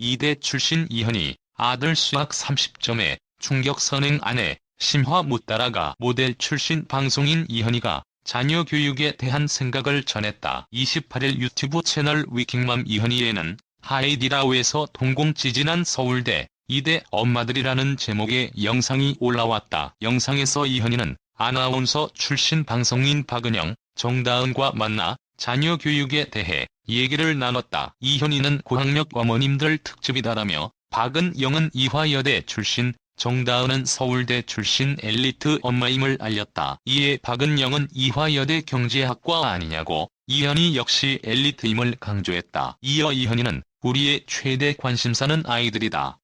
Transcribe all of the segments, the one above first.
이대 출신 이현이 아들 수학 30점에 충격 선행 아내 심화 못 따라가 모델 출신 방송인 이현이가 자녀 교육에 대한 생각을 전했다. 28일 유튜브 채널 위킹맘 이현이에는 하이디라우에서 동공 지진한 서울대 이대 엄마들이라는 제목의 영상이 올라왔다. 영상에서 이현이는 아나운서 출신 방송인 박은영, 정다은과 만나 자녀 교육에 대해 얘기를 나눴다. 이현이는 고학력 어머님들 특집이다라며 박은영은 이화여대 출신, 정다은은 서울대 출신 엘리트 엄마임을 알렸다. 이에 박은영은 이화여대 경제학과 아니냐고 이현이 역시 엘리트임을 강조했다. 이어 이현이는 우리의 최대 관심사는 아이들이다.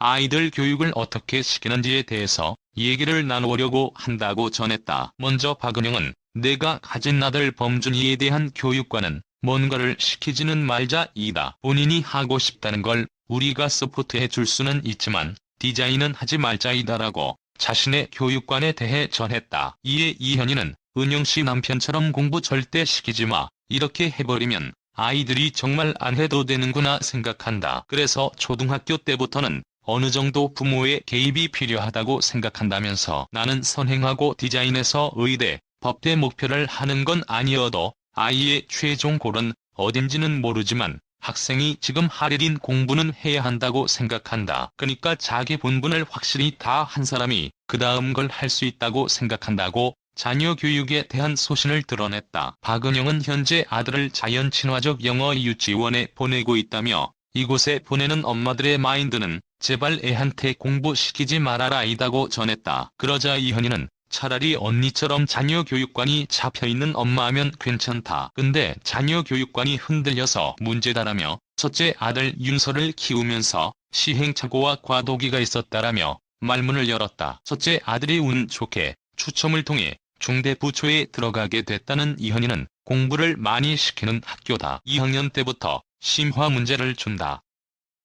아이들 교육을 어떻게 시키는지에 대해서 얘기를 나누려고 한다고 전했다. 먼저 박은영은 내가 가진 아들 범준이에 대한 교육과는 뭔가를 시키지는 말자이다. 본인이 하고 싶다는 걸 우리가 서포트해 줄 수는 있지만 디자인은 하지 말자이다라고 자신의 교육관에 대해 전했다. 이에 이현이는 은영씨 남편처럼 공부 절대 시키지 마. 이렇게 해버리면 아이들이 정말 안 해도 되는구나 생각한다. 그래서 초등학교 때부터는 어느 정도 부모의 개입이 필요하다고 생각한다면서 나는 선행하고 디자인에서 의대, 법대 목표를 하는 건 아니어도 아이의 최종 골은 어딘지는 모르지만 학생이 지금 하려린 공부는 해야 한다고 생각한다. 그러니까 자기 본분을 확실히 다 한 사람이 그 다음 걸 할 수 있다고 생각한다고 자녀 교육에 대한 소신을 드러냈다. 박은영은 현재 아들을 자연 친화적 영어 유치원에 보내고 있다며 이곳에 보내는 엄마들의 마인드는 제발 애한테 공부 시키지 말아라 이다고 전했다. 그러자 이현이는 차라리 언니처럼 자녀 교육관이 잡혀있는 엄마하면 괜찮다. 근데 자녀 교육관이 흔들려서 문제다라며 첫째 아들 윤서를 키우면서 시행착오와 과도기가 있었다라며 말문을 열었다. 첫째 아들이 운 좋게 추첨을 통해 중대부초에 들어가게 됐다는 이현이는 공부를 많이 시키는 학교다. 2학년 때부터 심화 문제를 준다.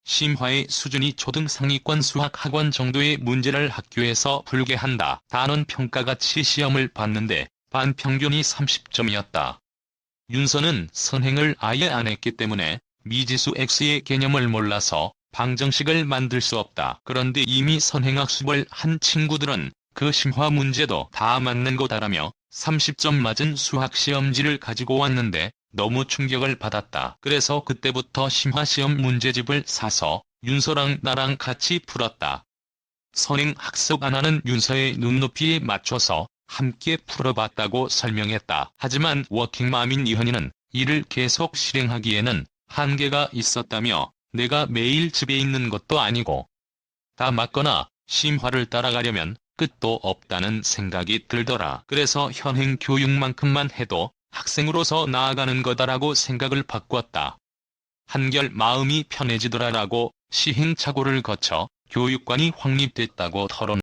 심화의 수준이 초등 상위권 수학학원 정도의 문제를 학교에서 풀게 한다. 단원 평가같이 시험을 봤는데 반평균이 30점이었다. 윤서는 선행을 아예 안 했기 때문에 미지수 X의 개념을 몰라서 방정식을 만들 수 없다. 그런데 이미 선행학습을 한 친구들은 그 심화 문제도 다 맞는 거다라며 30점 맞은 수학시험지를 가지고 왔는데 너무 충격을 받았다. 그래서 그때부터 심화시험 문제집을 사서 윤서랑 나랑 같이 풀었다. 선행 학습 안 하는 윤서의 눈높이에 맞춰서 함께 풀어봤다고 설명했다. 하지만 워킹맘인 이현이는 이를 계속 실행하기에는 한계가 있었다며 내가 매일 집에 있는 것도 아니고 다 맞거나 심화를 따라가려면 끝도 없다는 생각이 들더라. 그래서 현행 교육만큼만 해도 학생으로서 나아가는 거다라고 생각을 바꿨다. 한결 마음이 편해지더라라고 시행착오를 거쳐 교육관이 확립됐다고 털어냈다.